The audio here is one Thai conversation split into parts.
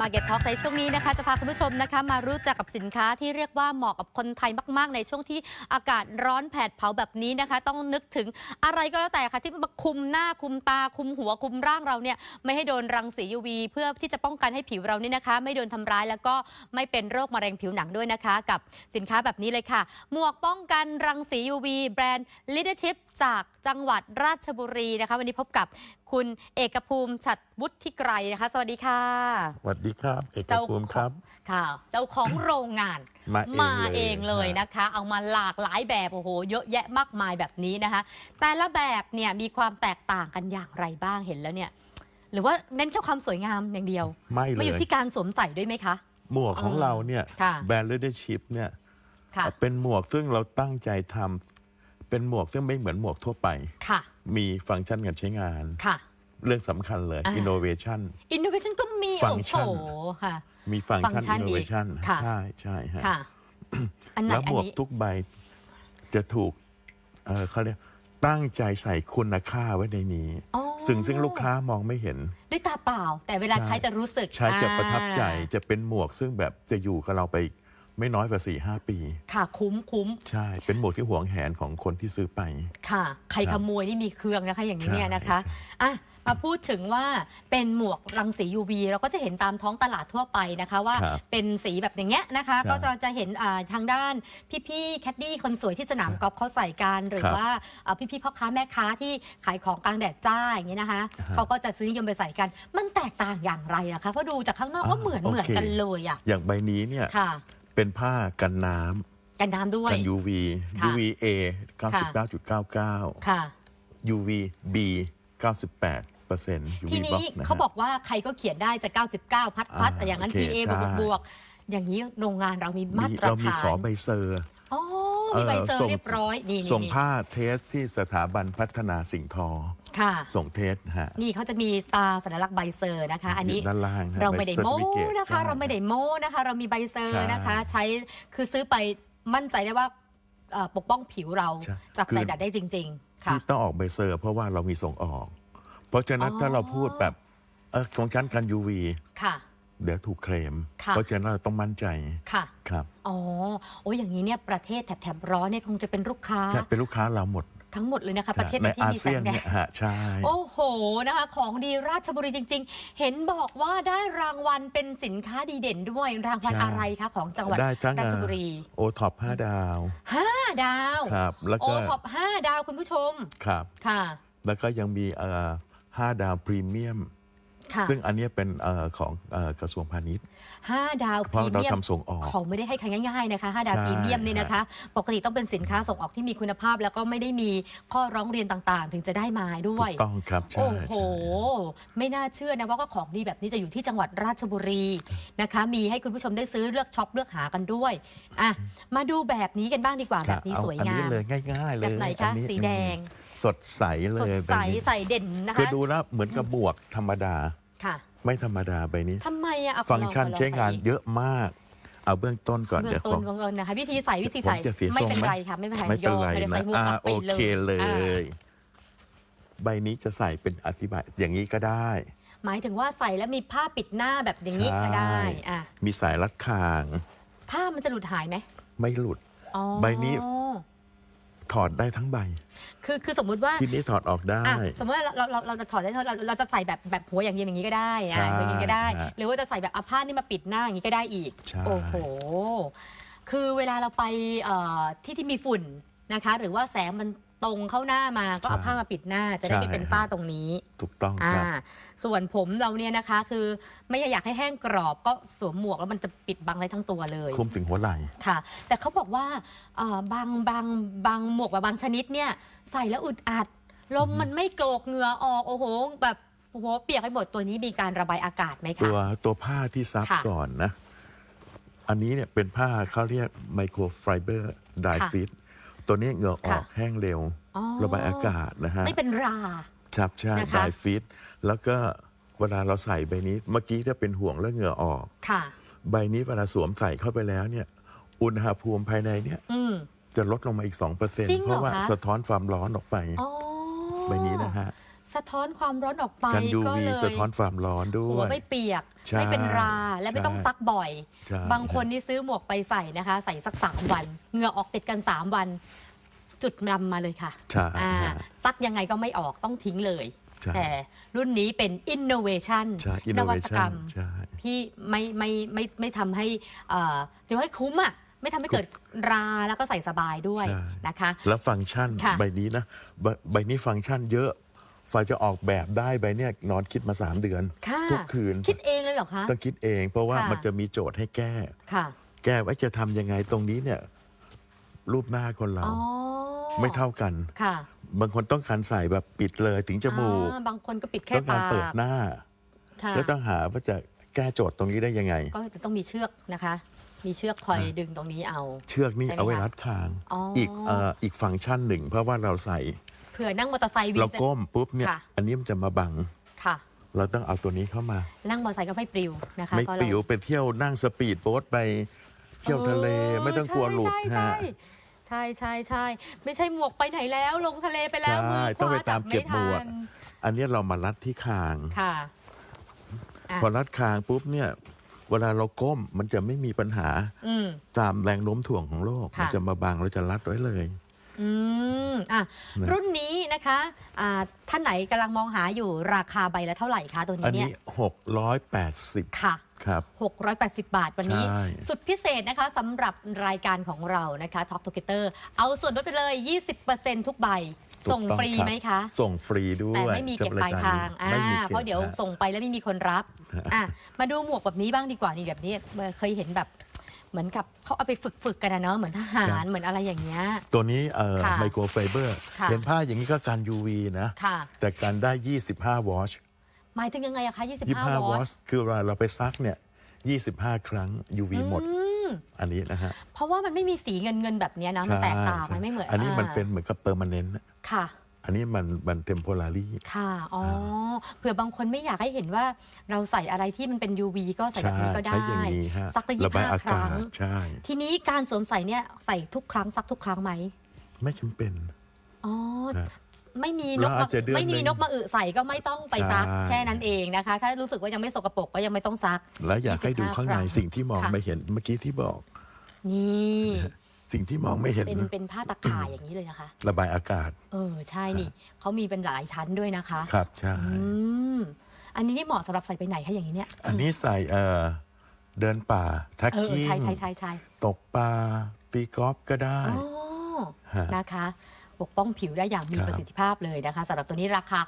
Market Talk ในช่วงนี้นะคะจะพาคุณผู้ชมนะคะมารู้จักกับสินค้าที่เรียกว่าเหมาะกับคนไทยมาก ๆ ในช่วงที่อากาศร้อนแผดเผาแบบนี้นะคะ ต้องนึกถึงอะไรก็แล้วแต่ค่ะที่มาคุมหน้าคุมตาคุมหัวคุมร่างเราเนี่ยไม่ให้โดนรังสี UV เพื่อที่จะป้องกันให้ผิวเราเนี่ยนะคะ ไม่โดนทำร้ายแล้วก็ไม่เป็นโรคมะเร็งผิวหนังด้วยนะคะ กับสินค้าแบบนี้เลยค่ะ หมวกป้องกันรังสี UV แบรนด์ Leadership จากจังหวัดราชบุรีนะคะ วันนี้พบกับ คุณเอกภูมิฉัดวุฒิไกรนะคะ สวัสดีค่ะ สวัสดีครับ เอกเจ้าภูมิครับ ค่ะ เจ้าของโรงงานมาเองเลยเองเลยฮะนะคะ เอามาหลากหลายแบบโอ้โหเยอะแยะมากมายแบบนี้นะคะ แต่ละแบบเนี่ยมีความแตกต่างกันอย่างไรบ้างเห็นแล้วเนี่ย หรือว่าเน้นแค่ความสวยงามอย่างเดียว ไม่เลไม่ยอยู่ที่การสวมใส่ด้วยไหมคะหมวกของเออเราเนี่ยค่ะแบรนด์ leadership เนี่ยค่ะเป็นหมวกซึ่งเราตั้งใจทำเป็นหมวกซึ่งไม่เหมือนหมวกทั่วไปค่ะมีฟังก์ชันการใช้งานค่ะ เรื่องสำคัญเลยอ่า innovation อินโนเวชันก็มี ฟัโอ้งก์ชัโหนค่ะ มีฟังก์ชัน ฟังก์ชันอีก innovation ค่ะ ใช่ใช่ฮะ ค่ะ อันไหนแล้วอัหนมวกนี้ ทุกใบจะถูกเออเขาเรียกตั้งใจใส่คุณค่าไว้ในนี้ อ๋อ ซึ่งซึ่งลูกค้ามองไม่เห็น ด้วยตาเปล่า แต่เวลาใช่ใช้จะรู้สึกใช้จะอ่าประทับใจจะเป็นหมวกซึ่งแบบจะอยู่กับเราไปไม่น้อยกว่า4ี่หปี ค่ะคุ้มคุ้มใช่ เป็นหมวกที่หวงแหนของคนที่ซื้อไป ค่ะ ใครครัขบโมยนี่มีเครื่องนะคะ อย่างนี้เนี่ยนะคะใช่อะ มาพูดถึงว่าเป็นหมวกรังสี UV เราก็จะเห็นตามท้องตลาดทั่วไปนะคะว่าครับเป็นสีแบบอย่างเงี้ยนะคะ ใช่ก็จะจะเห็นอ่าทางด้านพี่ๆแคดดี้คนสวยที่สนามใช่กอล์ฟเขาใส่กันหรือครับว่าอ่าพี่ๆพ่อค้าแม่ค้าที่ขายของกลางแดดจ้าอย่างเงี้ยนะคะอ่าฮะเขาก็จะซื้อนิยมไปใส่กัน มันแตกต่างอย่างไรอะคะเพราะดูจากข้างนอกก็อ่าเหมือนโอเคเหมือนกันเลยอะอย่างใบนี้เนี่ยค่ะ เป็นผ้ากันน้ำกันน้ำด้วยกัน UV ค่ะ UVA 99.99 ค่ะ UVB 98เปอร์เซ็นต์ที UV นี้ box นะเขาฮะบอกว่าใครก็เขียนได้จะ 99 พัดพัดอ่าแต่อย่างนั้นโอเค PA บใช่วกบวกอย่างนี้โรงงานเรามีมามีตรเรามีฐานขอใบเซอร์อ๋อมีใบเซอร์ส่งเรียบร้อยนี่นี่ส่งนี่ผ้าเทสที่สถาบันพัฒนาสิ่งทอค่ะส่งเทสฮะนี่เขาจะมีตาสัญลักษณ์ใบเซอร์นะคะ อันนี้ยู่ด้านล่างฮะเราไม่ได้ใบโม้ certificate นะคะใช่เราไม่ได้โม้นะคะ เรามีใบเซอใช่ร์นะคะ ใช้คือซื้อไปมั่นใจได้ว่าเอ่อปกป้องผิวเราใช่จากคือสายแดดได้จริงๆค่ะ ที่ต้องออกใบเซอร์ เพราะว่าเรามีส่งออก เพราะฉะนั้นอ๋อถ้าเราพูดแบบเออของฉันกัน UV ค่ะ เดี๋ยวถูกเคลม ค่ะเพราะฉะนั้นเราต้องมั่นใจค่ะ ครับอ๋อ โอ้ยอย่างนี้เนี่ยประเทศแถบๆร้อนเนี่ยคงจะเป็นลูกค้า จะเป็นลูกค้าเราหมด ทั้งหมดเลยนะคะประเทศในที่อามีแสเซียนงแดเนี่ดยฮะใช่โอ้โหนะคะของดีราชบุรีจริง ๆ เห็นบอกว่าได้รางวัลเป็นสินค้าดีเด่นด้วยรางวัลใช่อะไรคะของจังหวัดได้ทั้งราชบุรีโอท็อปห้าดาวห้าดาวครับแล้วโอก็ท็อปห้าดาวคุณผู้ชมครับค่ะ แล้วก็ยังมีเอ่อห้าดาวพรีเมียมค่ะ ซึ่งอันเนี้ยเป็นเอ่อของเอ่อกระทรวงพาณิชย์ห้าดาวเพพรีราะเราเมียมทำส่งออกของไม่ได้ให้ใครง่ายๆนะคะห้าดาวใช่พรีเมียมเนี่ยนะคะ ปกติต้องเป็นสินค้าส่งออกที่มีคุณภาพ แล้วก็ไม่ได้มีข้อร้องเรียนต่างๆ ถึงจะได้มาด้ถูวยกต้องครับใช่โอ้โหใช่ไม่น่าเชื่อนะว่าก็ของดีแบบนี้จะอยู่ที่จังหวัดราชบุรีนะคะ มีให้คุณผู้ชมได้ซื้อเลือกช็อปเลือกหากันด้วยอะมาดูแบบนี้กันบ้างดีกว่าคแบรับบนี้เอาสวยอันงานี้มเลยง่าย ๆ เลยแบบไหนคะอัสีแดงสดใสเลสดยใสแบบนี้ใส่เด่นนะคือคะ ดูแล้วเหมือนกับบวกธรรมดา ค่ะไม่ธรรมดาใบนี้ ทำไมอะเอาฟังก์ชันขอลอใช้งานใส่เยอะมาก เอาเบื้องต้นก่อนเบื้เดี๋อยงวต้ผนม เบื้องต้นนะคะวิธีใส่วิธีใส่ผมจะเสียไม่ทรงเป็นไหม ไรค่ะไม่เป็นไรไม่เป็นไรโยนะใส่หมวกอ่ากลับโอไปเคเลอ่าย ใบนี้จะใส่เป็นอธิบายอย่างนี้ก็ได้ หมายถึงว่าใส่แล้วมีผ้าปิดหน้าแบบอย่างนี้ก็ได้อะมีสายรัดคางผ้ามันจะหลุดหายไหมไม่หลุด อ๋อใบนี้ ถอดได้ทั้งใบ คือคือสมมุติว่าชิ้นนี้ถอดออกได้อะสมมติว่าเราเราเราจะถอดได้เราเราจะใส่แบบแบบหัวอย่างเดียวอย่างนี้ก็ได้ใช่อะอย่างนี้ก็ได้ฮะหรือว่าจะใส่แบบเอาผ้านี่มาปิดหน้าอย่างนี้ก็ได้อีก ใช่ โอ้โห คือเวลาเราไปเอ่อที่ที่มีฝุ่นนะคะ หรือว่าแสงมัน ตรงเข้าหน้ามาก็เอาผ้ามาปิดหน้าจะได้ไม่เป็นฝ้าตรงนี้ถูกต้องอ่าครับส่วนผมเราเนี่ยนะคะ คือไม่อยากให้แห้งกรอบก็สวมหมวกแล้วมันจะปิดบังได้ทั้งตัวเลยคลุมถึงหัวไหล่ค่ะ แต่เขาบอกว่าเอ่อบางบางบางหมวกแบบบางชนิดเนี่ยใส่แล้วอึดอัดลมมันไม่โกกเหงื่อออกโอ้โหแบบโอ้โหเปียกไปหมดตัวนี้มีการระบายอากาศไหมคะตัวตัวผ้าที่ซับค่ะก่อนนะ อันนี้เนี่ยเป็นผ้าเขาเรียกไมโครไฟเบอร์ไดค่ะฟิต ตัวนี้เหงื่อออกค่ะแห้งเร็วอ๋อระบายอากาศนะฮะไม่เป็นราครับใช่นะคะไดฟิต แล้วก็เวลาเราใส่ใบนี้เมื่อกี้จะเป็นห่วงเรื่องเหงื่อออก ค่ะ ใบนี้เวลาสวมใส่เข้าไปแล้วเนี่ย อุณหภูมิภายในเนี่ย อืม จะลดลงมาอีก 2%จริงเหรอเพราะว่าคะ สะท้อนความร้อนออกไป อ๋อ ใบนี้นะฮะ สะท้อนความร้อนออกไปกันก็ UV เลยสะท้อนความร้อนด้หัววย ไม่เปียก ใช่ไม่เป็นราและไม่ใช่ต้องซักบ่อย ใช่ บางคนนี่ซื้อหมวกไปใส่นะคะ ใส่สักสามวันเหงื่อออกติดกันสามวัน จุดดำมาเลยค่ะใช่อ่าฮะ ซักยังไงก็ไม่ออกต้องทิ้งเลย ใช่ แต่รุ่นนี้เป็น innovation ใช่นวัตกรร innovation มใช่ ที่ไม่ไม่ไม่ไม่ทำให้เอ่อจะให้คุ้มอะไม่ทำให้เกิดราแล้วก็ใส่สบายด้วยใช่ นะคะ แล้วฟังก์ชันค่ะ ใบนี้นะใบใบนี้ฟังก์ชันเยอะ ฝ่ายจะออกแบบได้ใบเนี้ยนอนคิดมา 3 เดือน ค่ะทุกคืนคิดเองเลยเหรอคะ ต้องคิดเองเพราะว่าค่ะ มันจะมีโจทย์ให้แก้ ค่ะแก้ว่าจะทำยังไงตรงนี้เนี่ย รูปหน้าคนเรา อ๋อไม่เท่ากัน ค่ะบางคนต้องการใส่แบบปิดเลยถึงจมูก อ่าบางคนก็ปิดแค่ต้องการปากเปิดหน้า ค่ะแล้วต้องหาว่าจะแก้โจทย์ตรงนี้ได้ยังไง ก็จะต้องมีเชือกนะคะ มีเชือกคอยดึงตรงนี้เอา เชือกนี่ใช่ไหมเอาไว้คะรัดคาง อ๋ออี กเอ่ออีกฟังก์ชันหนึ่ง เพราะว่าเราใส่เผื่อนั่งมอเตอร์ไซค์วิ่เรางจะ ก้มปุ๊บเนี่ยค่ะ อันนี้มันจะมาบัง ค่ะ เราต้องเอาตัวนี้เข้ามา นั่งมอเตอร์ไซค์ก็ไม่ปลิวนะคะไม่เพราะปเราลิวไปเที่ยวนั่งสปีดโบ๊ทไปเที่ยวทะเลไม่ต้องกลัวหลุดใช่ฮะใช่ใช่ใช่ใช่ ไม่ใช่หมวกไปไหนแล้ว ลงทะเลไปแล้วใช่มือต้องไปขวตามเก็บหมวก จัไทันอันนี้เรามารัดที่คาง ค่ะ อะ พอรัดคางปุ๊บเนี่ยเวลาเราก้มมันจะไม่มีปัญหาอืม ตามแรงโน้มถ่วงของโลก ค่ะ มันจะมาบังเราจะรัดไว้เลย อืมอะนะ รุ่นนี้นะคะอ่าท่านไหนกำลังมองหาอยู่ราคาใบละเท่าไหร่คะตัวอันนี้เนี่นี้ยหกร้อยแปดสิบค่ะ ครับ 680 บาทวันนี้ ใช่ สุดพิเศษนะคะสำหรับรายการของเรานะคะ Talk Together เอาส่วนลดไปเลย 20%ทุกใบ ถูกส่งต้องฟรีครับไหมคะ ส่งฟรีด้วยแต่ไม่มีเก็บปลายทางอ่าไม่มีก็บเพราะเดี๋ยวฮะส่งไปแล้วไม่มีคนรับอะมาดูหมวกแบบนี้บ้างดีกว่านี่แบบนี้เคยเห็นแบบ เหมือนกับเขาเอาไปฝึกฝึกๆกันนะเนาะเหมือนทหารเหมือนอะไรอย่างเงี้ย ตัวนี้เอ่อค่ะไมโครไฟเบอร์ค่ะ เห็นผ้าอย่างนี้ก็การ UV นะ ค่ะ แต่การได้ 25 วอชหมายถึงยังไงอะคะ25 25ววออตชคือเวลาเราไปซักเนี่ย25 ครั้ง UV หมดอืมอันนี้นะฮะเพราะว่ามันไม่มีสีเงินเงินๆแบบเนี้ยนะมันแตกต่างมันไม่เหมือนอันนี้มันอ่าเป็นเหมือนกับเปอร์มานเนนต์ค่ะ อันนี้มันมันเทมโพลารีค่ะ อ๋อ เผื่อบางคนไม่อยากให้เห็นว่าเราใส่อะไรที่มันเป็น UV ก็ใส่แบบนี้ก็ได้ใช้อย่างนี้ฮะซักได้ระบาย25อาครั้กางศใช่ ทีนี้การสวมใส่เนี่ยใส่ทุกครั้งซักทุกครั้งไหม ไม่จำเป็น อ๋อนะไม่มีนเรากอามาจจะเดือนไม่มีหนึ่งนกมาอึใส่ก็ไม่ต้องไปซักใช่แค่นั้นเองนะคะ ถ้ารู้สึกว่ายังไม่สกปรกก็ยังไม่ต้องซัก แล้วอยากให้ดูข้างใน25ครั้งสิ่งที่มองค่ะไม่เห็นเมื่อกี้ที่บอก นี่ สิ่งที่มองไม่เห็นเป็นเป็นผ้าตะข่ายอย่างนี้เลยนะคะ ระบายอากาศ เออใช่นี่เขามีเป็นหลายชั้นด้วยนะคะ ครับใช่อืมอันนี้นี่เหมาะสำหรับใส่ไปไหนคะอย่างนี้เนี่ย อันนี้ใส่เอ่อเดินป่าทักเออเออกิ้งใช่ใช่ใช่ใช่ตกปลาตีกอล์ฟก็ได้อ๋อฮะนะคะปกป้องผิวได้อย่างมีครับประสิทธิภาพเลยนะคะสำหรับตัวนี้ราคา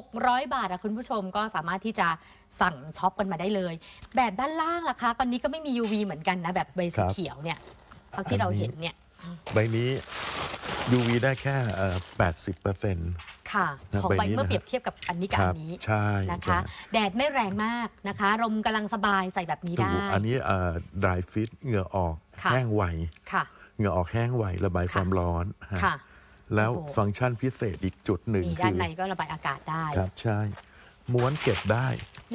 600 บาทอะคุณผู้ชมก็สามารถที่จะสั่งช็อปกันมาได้เลย แบบด้านล่างล่ะคะตอนนี้ก็ไม่มี UV เหมือนกันนะ แบบใบสีเขียวเนี่ย เท่าที่เราเห็นเนี่ยใบนี้ UV ได้แค่แปดสิบเปอร์เซ็นต์ค่ะนะของใบใบนี้เมื่อนะเปรียบเทียบกับอันนี้กับคอัรับนนี้ใช่นะคะใช่แดดไม่แรงมากนะคะลมกำลังสบายใส่แบบนี้ถูได้กอันนี้ดรายฟิตเหงื่อออกค่ะแห้งไวค่ะเหงื่อออกแห้งไวระบายความร้อนฮะค่ะแล้วโอ้โหฟังก์ชันพิเศษอีกจุดหนึ่งนี่คืด้านอในก็ระบายอากาศได้ ครับใช่ ม้วนเก็บได้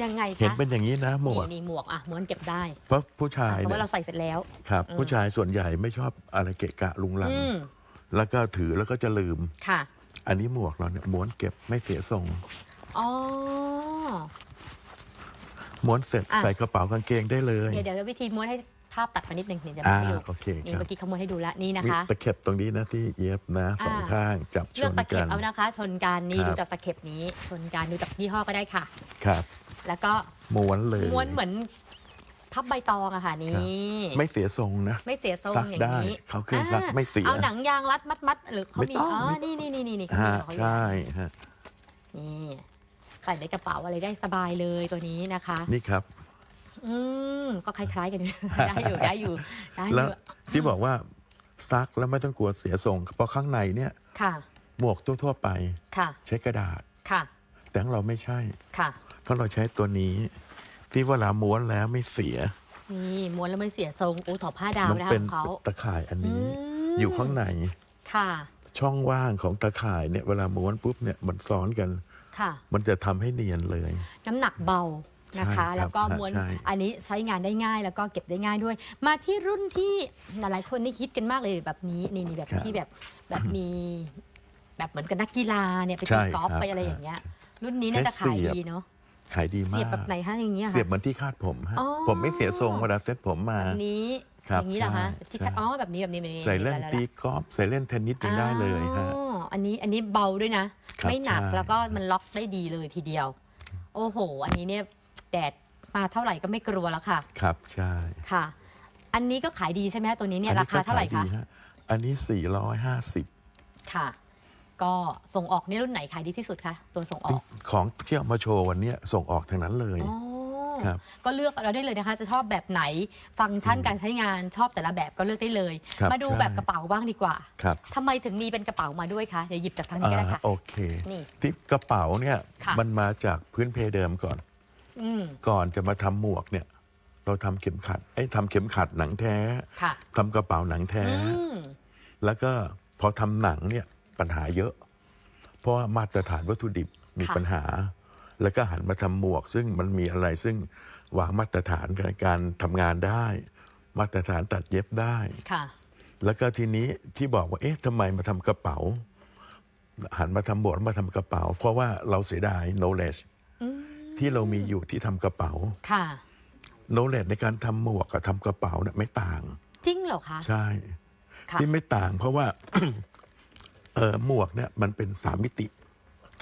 ยังไงเห็นคะเป็นอย่างนี้นะหมวกนี่นี่หมวกอะม้วนเก็บได้ เพราะผู้ชายสมมเนี่ติยเราใส่เสร็จแล้ว ครับ อืม ผู้ชายส่วนใหญ่ไม่ชอบอะไรเกะกะลุงลัง อืมแล้วก็ถือแล้วก็จะลืม ค่ะอันนี้หมวกเราเนี่ยม้วนเก็บไม่เสียทรงอ๋อ ม้วนเสร็จอะ ใส่กระเป๋ากางเกงได้เลย เดี๋ยวเดี๋ยววิธีม้วนให้ ภาพตัดมานิดนึงนี่จะอ่าให้ดูโอเคนี่ครับ เมื่อกี้เขาม้วนให้ดูแล้วนี่นะมีคะ ตะเข็บตรงนี้นะที่เย็บนะสองอ่า ข้างจับชเลือกนตะเข็กับน เอานะคะ ชนกันนี่ครับ ดูจากตะเข็บนี้ ชนกันดูจากยี่ห้อก็ได้ค่ะ ครับแล้วก็ม้วนเลย ม้วนเหมือนพับใบตองอะค่ะนี่ไม่เสียทรงนะ ไม่เสียทรงซักอย่างนี้ได้เขาเครื่องซักไม่เสียเอาหนังยางรัดมัดมัดๆหรือเขาไม่มีต้องอ๋อไม่ นี่นี่นี่นี่นี่เขาฮะมีของเขาอยู่ใช่ฮะนี่ใส่ในกระเป๋าอะไรได้สบายเลยตัวนี้นะคะ นี่ครับ อืมก็คล้ายๆกันอยู่ ได้อยู่ได้อยู่ได้อแล้วยู่ที่บอกว่าซักแล้วไม่ต้องกลัวเสียทรงเพราะข้างในเนี่ยค่ะ หมวกทั่วๆไป ค่ะใช้กระดาษ ค่ะแต่ของเราไม่ใช่ ค่ะ เพราะเราใช้ตัวนี้ ที่เวลาม้วนแล้วไม่เสีย นี่ม้วนแล้วไม่เสียทรงอูถอผ้าดาวมันะคะเป็นของเขา ตะข่ายอันนี้ อืม อยู่ข้างในค่ะ ช่องว่างของตะข่ายเนี่ยเวลาม้วนปุ๊บเนี่ยมันซ้อนกัน ค่ะ มันจะทำให้เนียนเลย น้ำหนักเบา นะคะ ใช่ครับแล้วก็ม้วนใช่ อันนี้ใช้งานได้ง่ายแล้วก็เก็บได้ง่ายด้วย มาที่รุ่นที่หลายๆคนนี่คิดกันมากเลยแบบนี้นี่นี่แบบที่แบบแบบมีแบบเหมือนกับนักกีฬาเนี่ยไปตีกอล์ฟไปอะไรอย่างเงี้ย รุ่นนี้น่าจะใช้ขายเสียบดีเนาะขายดีเสีมายบก แบบไหนคะอย่างเงี้ยเสียบเหมือนที่คาดผมฮะอ๋อ ผมไม่เสียทรงเวลาเซ็ตผมมา แบบนี้ครับอย่างนี้เหรอคะใช่ที่ใช่ อ๋อแบบนี้แบบนี้แบบนี้ใส่เล่นได้ตีแล้วกอล์ฟใส่เล่นเทนนิสยังได้เลยฮะ อ๋ออันนี้อันนี้เบาด้วยนะ ครับไม่หนักใช่ แล้วก็มันล็อกได้ดีเลยทีเดียว โอ้โห อันนี้เนี่ย แดดมาเท่าไหร่ก็ไม่กลัวแล้วค่ะ ครับ ใช่ค่ะ อันนี้ก็ขายดีใช่ไหมคะตัวนี้เนี่ยอัราคาเท่าไหร่ก็คะ ยดีฮอันนี้ 450 ค่ะ ก็ส่งออกนี่รุ่นไหนขายดีที่สุดคะตัวส่งออกของที่เอามาโชว์วันเนี้ยส่งออกทางนั้นเลย อ๋อครับ ก็เลือกเราได้เลยนะคะ จะชอบแบบไหนฟังก์ชันการใช้งานชอบแต่ละแบบก็เลือกได้เลย ครับมาดูใช่แบบกระเป๋าบ้างดีกว่าครับทำไมถึงมีเป็นกระเป๋ามาด้วยคะเดี๋ยวหยิบจากทางนี้ก็ได้ค่ะอ่าโอเค นี่ที่กระเป๋าเนี่ยค่ะ มันมาจากพื้นเพเดิมก่อนอืม ก่อนจะมาทำหมวกเนี่ย เราทำเข็มขัดไอ้ยทำเข็มขัดหนังแท้ค่ะทำกระเป๋าหนังแท้ อืมแล้วก็พอทำหนังเนี่ยปัญหาเยอะ เพราะว่ามาตรฐานวัตถุดิบมีค่ะปัญหา แล้วก็หันมาทำหมวก ซึ่งมันมีอะไรซึ่งวางมาตรฐานในการทำงานได้ มาตรฐานตัดเย็บได้ ค่ะ แล้วก็ทีนี้ที่บอกว่าเอ๊ะทำไมมาทำกระเป๋า หันมาทำหมวกแล้วมาทำกระเป๋า เพราะว่าเราเสียดาย knowledge ที่เรามีอยู่ที่ทำกระเป๋าค่ะ knowledge ในการทำหมวกกับทำกระเป๋าเนี่ยไม่ต่าง จริงเหรอคะ ใช่ ค่ะ ที่ไม่ต่างเพราะว่า เออหมวกเนี่ยมันเป็นสามมิติ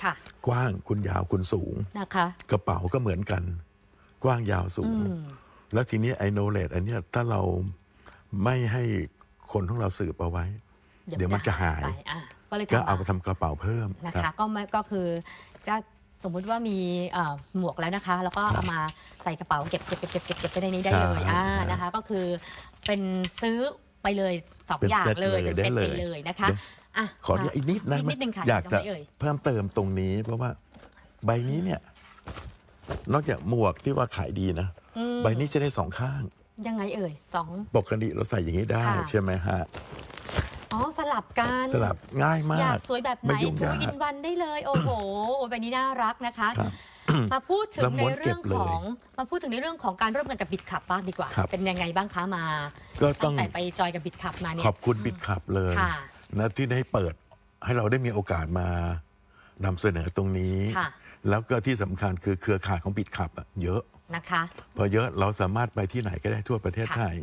ค่ะ กว้างคุณยาวคุณสูง นะคะ กระเป๋าก็เหมือนกัน กว้างยาวสูงอืมแล้วทีนี้ไอโนเลดอันเนี้ยถ้าเราไม่ให้คนของเราสืบเอาไว้ เดี๋ยวมันจะหาย ไปอะก็เลยก็ทำเอามาไปทำกระเป๋าเพิ่มนะครัคะบ ก็ไม่ก็คือก็ สมมุติว่ามีเอ่อหมวกแล้วนะคะ แล้วก็เอามาใส่กระเป๋าเก็บเก็บเก็บเก็บเก็บเก็บไปในนี้ได้เลยใช่อ่านะคะ ก็คือเป็นซื้อไปเลยสองเป็นอย่างเซ็ตเลยเลยเป็นเซ็ตได้ไปเลยเลยนะคะเดี๋ยว อะขออนุญาตอีกนิดนะนิดนึงค่ะอยากจะไมเอ่ย เพิ่มเติมตรงนี้ เพราะว่าใบนี้เนี่ย นอกจากหมวกที่ว่าขายดีนะ อืม ใบนี้จะได้สองข้าง ยังไงเอ่ยสอง ปกติเราใส่อย่างนี้ได้ค่ะ ใช่ไหมฮะ อ๋อสลับกันสลับง่ายมาอยากก สวยแบบไหนไม่ยุ่งทูยาก อินวันได้เลย โอ้โหใบนี้น่ารักนะคะ ครับ มาพูดถึงแล้วในม้วนเรื่องเก็บเลยของมาพูดถึงในเรื่องของการร่วมกันกับบิดขับบ้างดีกว่า ครับ เป็นยังไงบ้างคะมาก็ต้ตั้องงแต่ไปจอยกับบิดขับมาเนี่ย ขอบคุณบิดขับเลยค่ะนะที่ได้เปิดให้เราได้มีโอกาสมานำเสนอตรงนี้ ค่ะ แล้วก็ที่สำคัญคือเครือข่ายของบิดขับอะเยอะ นะคะ พอเยอะเราสามารถไปที่ไหนก็ได้ทั่วประเทศค่ะ ไทย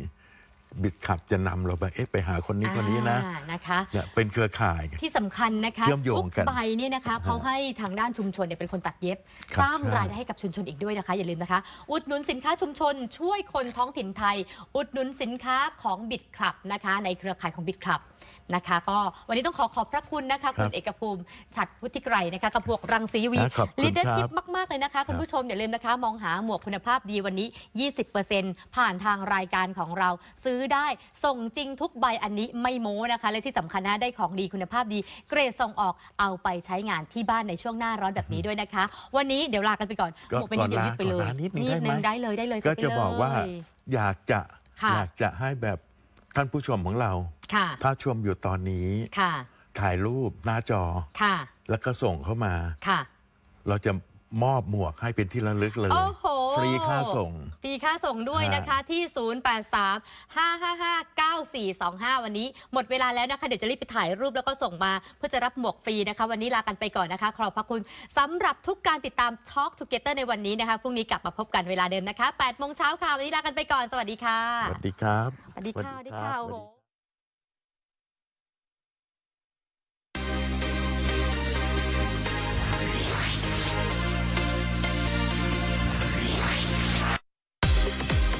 บิดขับจะนำเราไปเอ๊ะไปหาคนนี้คนนี้นะอ่านะคะ เนี่ยเป็นเครือข่าย ที่สำคัญนะคะเชื่อมโยงทุกกันใบเนี่ยนะคะเขาให้ทางด้านชุมชนเนี่ยเป็นคนตัดเย็บ ครับสร้างใช่ รายได้ให้กับชุมชนอีกด้วยนะคะ อย่าลืมนะคะ อุดหนุนสินค้าชุมชน ช่วยคนท้องถิ่นไทย อุดหนุนสินค้าของบิดคลับนะคะ ในเครือข่ายของบิดคลับ นะคะ ก็วันนี้ต้องขอขอบพระคุณนะคะ คุณเอกภูมิฉัดวุฒิไกรนะคะกับพวกรังสีวีอะขอบคุณลีดเดอร์ชิพครับมาก ๆ เลยนะคะ คุณผู้ชมอย่าลืมนะคะ มองหาหมวกคุณภาพดีวันนี้ 20%ผ่านทางรายการของเรา ซื้อได้ส่งจริงทุกใบอันนี้ไม่โม้นะคะ และที่สำคัญนะได้ของดีคุณภาพดี เกรดส่งออกเอาไปใช้งานที่บ้านในช่วงหน้าร้อนแบบนี้ด้วยนะคะ วันนี้เดี๋ยวลากันไปก่อนก็หมวกเป็นนี้เดี๋ยวยึดไปเลยก่อนลานิดนึงได้ไหมได้เลยได้เลยก็ไปจะบอกว่าเลยอยากจะค่ะอยากจะให้แบบท่านผู้ชมของเราค่ะ ถ้าชมอยู่ตอนนี้ค่ะถ่ายรูปหน้าจอค่ะแล้วก็ส่งเข้ามาค่ะเราจะมอบหมวกให้เป็นที่ระลึกเลยโอ้โหฟรีค่าส่งฟรีค่าส่งด้วยนะคะที่ 0835559425 วันนี้หมดเวลาแล้วนะคะ เดี๋ยวจะรีบไปถ่ายรูปแล้วก็ส่งมา เพื่อจะรับหมวกฟรีนะคะ วันนี้ลากันไปก่อนนะคะ ขอบพระคุณสำหรับทุกการติดตาม Talk Together ในวันนี้นะคะ พรุ่งนี้กลับมาพบกันเวลาเดิมนะคะ8โมงเช้าค่ะ วันนี้ลากันไปก่อน สวัสดีค่ะ สวัสดีครับ สวัสดีค่ะสวัสดีค่ะโอ้โห